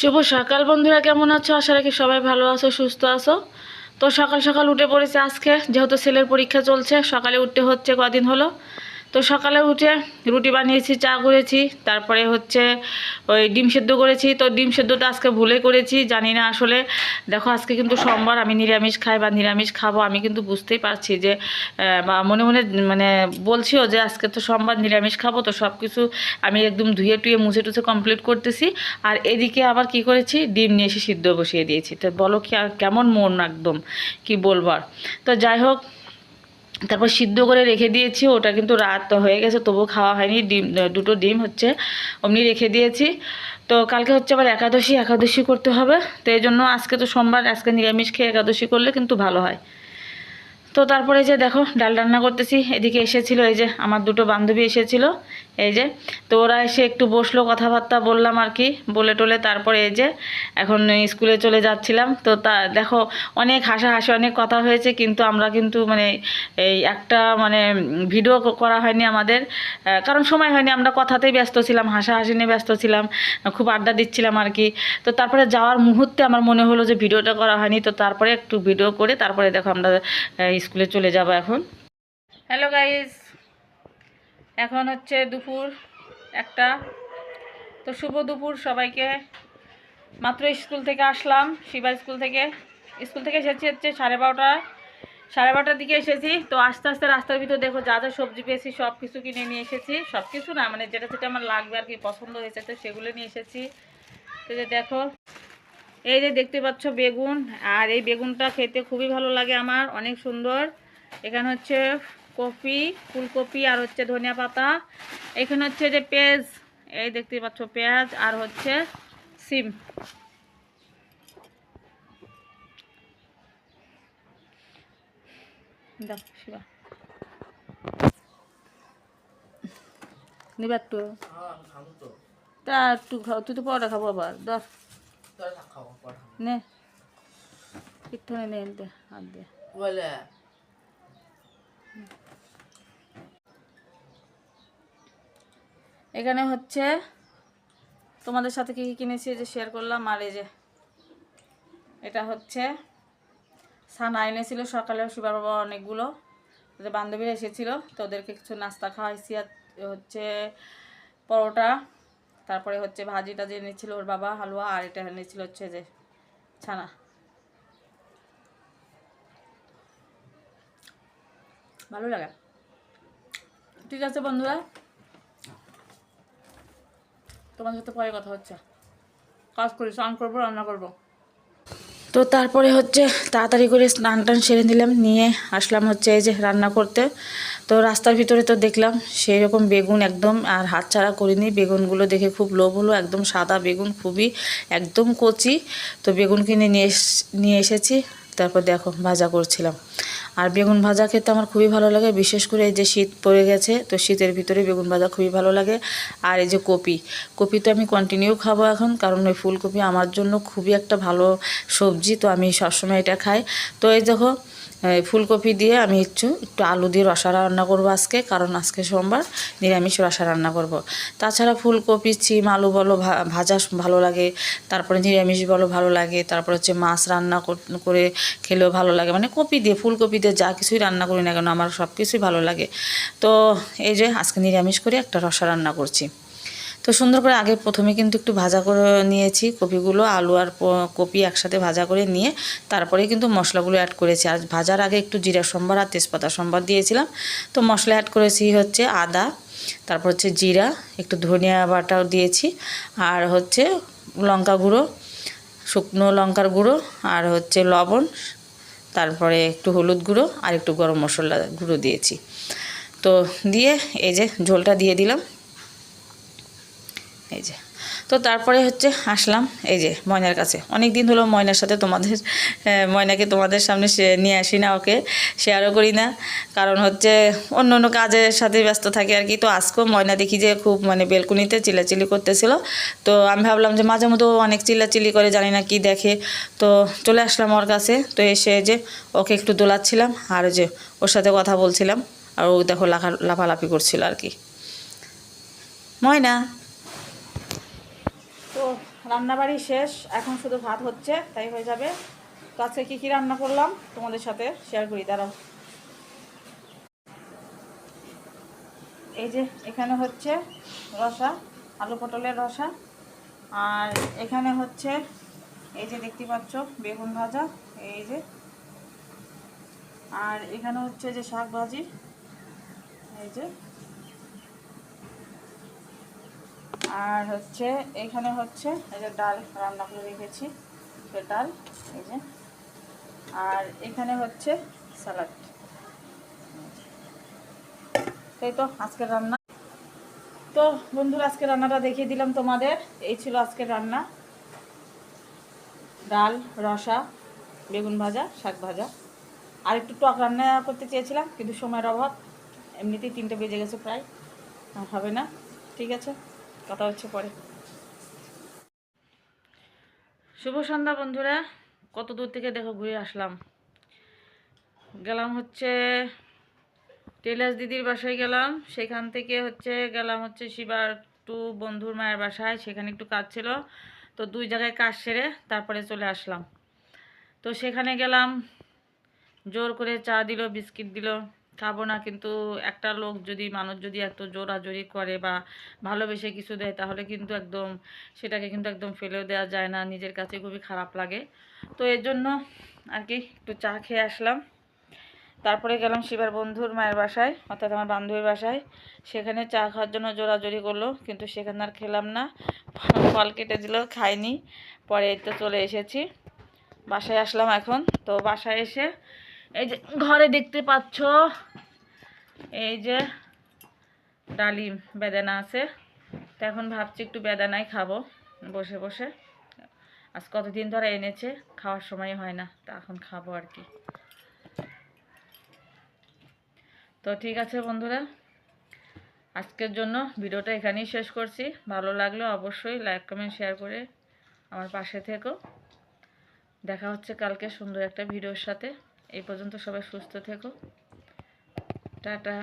শুভ সকাল বন্ধুরা, কেমন আছো? আশা রাখি সবাই ভালো আছো, সুস্থ আছো। তো সকাল সকাল উঠে পড়েছে আজকে, যেহেতু ছেলের পরীক্ষা চলছে, সকালে উঠতে হচ্ছে, কদিন হলো। তো সকালে উঠে রুটি বানিয়েছি, চা করেছি, তারপরে হচ্ছে ওই ডিম সেদ্ধ করেছি। তো ডিম সেদ্ধটা আজকে ভুলে করেছি, জানি না আসলে। দেখো, আজকে কিন্তু সোমবার, আমি নিরামিষ খাই বা নিরামিষ খাব, আমি কিন্তু বুঝতেই পারছি যে বা মনে মনে মানে বলছিও যে আজকে তো সোমবার নিরামিষ খাব, তো সব কিছু আমি একদম ধুয়ে টুয়ে মুছে টুছে কমপ্লিট করতেছি। আর এদিকে আবার কি করেছি? ডিম নিয়ে এসে সিদ্ধ বসিয়ে দিয়েছি। তো বলো কি কেমন মন একদম? কি বলবার তো যাই হোক তারপর সিদ্ধ করে রেখে দিয়েছি, ওটা কিন্তু রাত হয়ে গেছে তবু খাওয়া হয়নি, ডিম দুটো ডিম হচ্ছে, অমনি রেখে দিয়েছি। তো কালকে হচ্ছে আবার একাদশী একাদশী করতে হবে, তো এই জন্য আজকে তো সোমবার, আজকে নিরামিষ খেয়ে একাদশী করলে কিন্তু ভালো হয়। তো তারপরে যে দেখো, ডাল রান্না করতেছি, এদিকে এসেছিল এই যে আমার দুটো বান্ধবী এসেছিল এই যে, তো ওরা এসে একটু বসল, কথাবার্তা বললাম আর কি, বলে টলে তারপরে এই যে, এখন স্কুলে চলে যাচ্ছিলাম। তো তা, দেখো, অনেক হাসাহাসি, অনেক কথা হয়েছে, কিন্তু আমরা কিন্তু মানে এই একটা মানে ভিডিও করা হয়নি আমাদের। কারণ সময় হয়নি, আমরা কথাতেই ব্যস্ত ছিলাম, হাসাহাসি নিয়ে ব্যস্ত ছিলাম, খুব আড্ডা দিচ্ছিলাম আর কি। তো তারপরে যাওয়ার মুহূর্তে আমার মনে হলো যে ভিডিওটা করা হয়নি, তো তারপরে একটু ভিডিও করে তারপরে দেখো আমরা স্কুলে চলে যাব এখন। হ্যালো গাইস এখন হচ্ছে দুপুর একটা। তো শুভ দুপুর সবাইকে। মাত্র স্কুল থেকে আসলাম শিবা স্কুল থেকে। স্কুল থেকে এসেছি হচ্ছে সাড়ে বারোটা, সাড়ে বারোটার দিকে এসেছি। তো আস্তে আস্তে রাস্তার ভিতর দেখো যা যা সবজি পেয়েছি, সব কিছু কিনে নিয়ে এসেছি। সব কিছু না মানে যেটা যেটা আমার লাগবে আর কি, পছন্দ হয়েছে তো সেগুলো নিয়ে এসেছি। তো যে দেখো, এই যে দেখতে পাচ্ছ বেগুন। আর এই বেগুনটা খেতে খুবই ভালো লাগে আমার, অনেক সুন্দর। এখানে হচ্ছে কপি ফুলকপি আর হচ্ছে ধনিয়া পাতা। এখানে হচ্ছে যে পেঁয়াজ এই দেখতে পাচ্ছ পেঁয়াজ আর হচ্ছে সিম। শিবা। নিবা একটু। তা একটু খাও তুই তো পরোটা খাব আবার দশ নে একটু নে এনতে হাত দিয়ে এখানে হচ্ছে তোমাদের সাথে কী কী কিনেছি যে শেয়ার করলাম, আর এই যে এটা হচ্ছে সানা এনেছিল সকালে শিবার বাবা অনেকগুলো। যে বান্ধবীরা এসেছিল, তো ওদেরকে কিছু নাস্তা খাওয়াইছি, আর হচ্ছে পরোটা, তারপরে হচ্ছে ভাজিটা যে এনেছিল ওর বাবা, হালুয়া, আর এটা এনেছিল হচ্ছে যে ছানা। ভালো লাগে। ঠিক আছে বন্ধুরা তোমার সাথে পরে কথা হচ্ছে। কাজ করি, স্নান করব, রান্না করব। তো তারপরে হচ্ছে তাড়াতাড়ি করে স্নান টান সেরে নিলাম, নিয়ে আসলাম হচ্ছে এই যে রান্না করতে। তো রাস্তার ভিতরে তো দেখলাম সেই রকম বেগুন একদম আর হাত ছাড়া করিনি। বেগুনগুলো দেখে খুব লোভ হলো, একদম সাদা বেগুন, খুবই একদম কচি। তো বেগুন কিনে নিয়ে নিয়ে এসেছি, তারপর দেখো ভাজা করছিলাম। আর বেগুন ভাজা খেতে আমার খুবই ভালো লাগে, বিশেষ করে এই যে শীত পড়ে গেছে, তো শীতের ভিতরে বেগুন ভাজা খুবই ভালো লাগে। আর এই যে কপি কপি তো আমি কন্টিনিউ খাব এখন, কারণ ওই ফুলকপি আমার জন্য খুবই একটা ভালো সবজি, তো আমি সবসময় এটা খাই। তো এই দেখো ফুলকপি দিয়ে আমি একটু একটু আলু দিয়ে রসা রান্না করব আজকে, কারণ আজকে সোমবার নিরামিষ রসা রান্না করব। তাছাড়া ফুলকপি, চিম, আলু বলো ভাজা ভালো লাগে, তারপরে নিরামিষ বলো ভালো লাগে, তারপর হচ্ছে মাছ রান্না করে খেলেও ভালো লাগে। মানে কপি দিয়ে, ফুলকপি দিয়ে যা কিছুই রান্না করি না কেন, আমার সব কিছুই ভালো লাগে। তো এই যে আজকে নিরামিষ করে একটা রসা রান্না করছি। তো সুন্দর করে আগে প্রথমে কিন্তু একটু ভাজা করে নিয়েছি কপিগুলো, আলু আর কপি একসাথে ভাজা করে নিয়ে তারপরে কিন্তু মশলাগুলো অ্যাড করেছি। আর ভাজার আগে একটু জিরা সম্বার আর তেজপাতা সম্বার দিয়েছিলাম। তো মশলা অ্যাড করেছি হচ্ছে আদা, তারপর হচ্ছে জিরা, একটু ধনিয়া বাটাও দিয়েছি। আর হচ্ছে লঙ্কা গুঁড়ো, শুকনো লঙ্কার গুঁড়ো আর হচ্ছে লবণ, তারপরে একটু হলুদ গুঁড়ো আর একটু গরম মশলা গুঁড়ো দিয়েছি। তো দিয়ে এই যে ঝোলটা দিয়ে দিলাম। তো তারপরে হচ্ছে আসলাম, এই যে ময়নার কাছে। অনেক দিন হলো ময়নার সাথে তোমাদের ময়নাকে তোমাদের সামনে সে- নিয়ে আসি না ওকে, শেয়ারও করি না। কারণ হচ্ছে অন্য অন্য কাজের সাথে ব্যস্ত থাকে আর কি। তো আজকেও ময়না দেখি যে খুব মানে বেলকুনিতে চিল্লাচিল্লি করতেছিল। তো আমি ভাবলাম যে মাঝে মধ্যে অনেক চিল্লাচিল্লি করে, জানি না কি দেখে। তো চলে আসলাম ওর কাছে। তো এসে যে ওকে একটু দোলাচ্ছিলাম আর যে ওর সাথে কথা বলছিলাম। আর ও দেখো লাফা লাফালাফি করছিল আর কি। ময়না! রান্নাবাড়ি শেষ, এখন শুধু ভাত হচ্ছে, তাই হয়ে যাবে। তো আজকে কী কী রান্না করলাম, তোমাদের সাথে শেয়ার করি, দাঁড়াও। এই যে এখানে হচ্ছে রসা, আলু পটলের রসা, আর এখানে হচ্ছে এই যে দেখতে পাচ্ছ, বেগুন ভাজা, এই যে। আর এখানে হচ্ছে যে শাক ভাজি, এই যে। আর হচ্ছে এখানে হচ্ছে এই যে ডাল রান্না করে রেখেছি সে ডাল, এই যে। আর এখানে হচ্ছে স্যালাড এই তো আজকের রান্না। তো বন্ধুরা আজকে রান্নাটা দেখিয়ে দিলাম তোমাদের। এই ছিল আজকের রান্না। ডাল, রসা, বেগুন ভাজা, শাক ভাজা। আর একটু টক রান্না করতে চেয়েছিলাম, কিন্তু সময়ের অভাব। এমনিতেই তিনটে বেজে গেছে প্রায়। হবে না। ঠিক আছে? কথা হচ্ছে পরে। শুভ সন্ধ্যা বন্ধুরা, কত দূর থেকে দেখো ঘুরে আসলাম। গেলাম হচ্ছে টেলার্স দিদির বাসায় গেলাম। সেখান থেকে হচ্ছে গেলাম হচ্ছে শিবার টু বন্ধুর মায়ের বাসায়, সেখানে একটু কাজ ছিল। তো দুই জায়গায় কাজ সেরে তারপরে চলে আসলাম। তো সেখানে গেলাম, জোর করে চা দিল, বিস্কিট দিল। খাব না, কিন্তু একটা লোক যদি, মানুষ যদি এত জোরাজোরি করে বা ভালোবেসে কিছু দেয়, তাহলে কিন্তু একদম সেটাকে কিন্তু একদম ফেলেও দেওয়া যায় না, নিজের কাছে খুবই খারাপ লাগে। তো এর জন্য আর কি, একটু চা খেয়ে আসলাম। তারপরে গেলাম শিবার বন্ধুর মায়ের বাসায়, অর্থাৎ আমার বান্ধবীর বাসায়। সেখানে চা খাওয়ার জন্য জোরাজোরি করল, কিন্তু সেখানে আর খেলাম না। ফল কেটে দিল, খাইনি। পরে তো চলে এসেছি। বাসায় আসলাম এখন। তো বাসায় এসে, এই যে ঘরে দেখতে পাচ্ছ এই যে ডালিম বেদানা আছে। তো এখন ভাবছি একটু বেদানাই খাব, বসে বসে। আজ কতদিন ধরে এনেছে, খাওয়ার সময় হয় না, তা এখন খাব আর কি। তো ঠিক আছে বন্ধুরা, আজকের জন্য ভিডিওটা এখানেই শেষ করছি। ভালো লাগলে অবশ্যই লাইক, কমেন্ট, শেয়ার করে আমার পাশে থেকো। দেখা হচ্ছে কালকে সুন্দর একটা ভিডিওর সাথে। এই পর্যন্ত সবাই সুস্থ থেকো। টাটা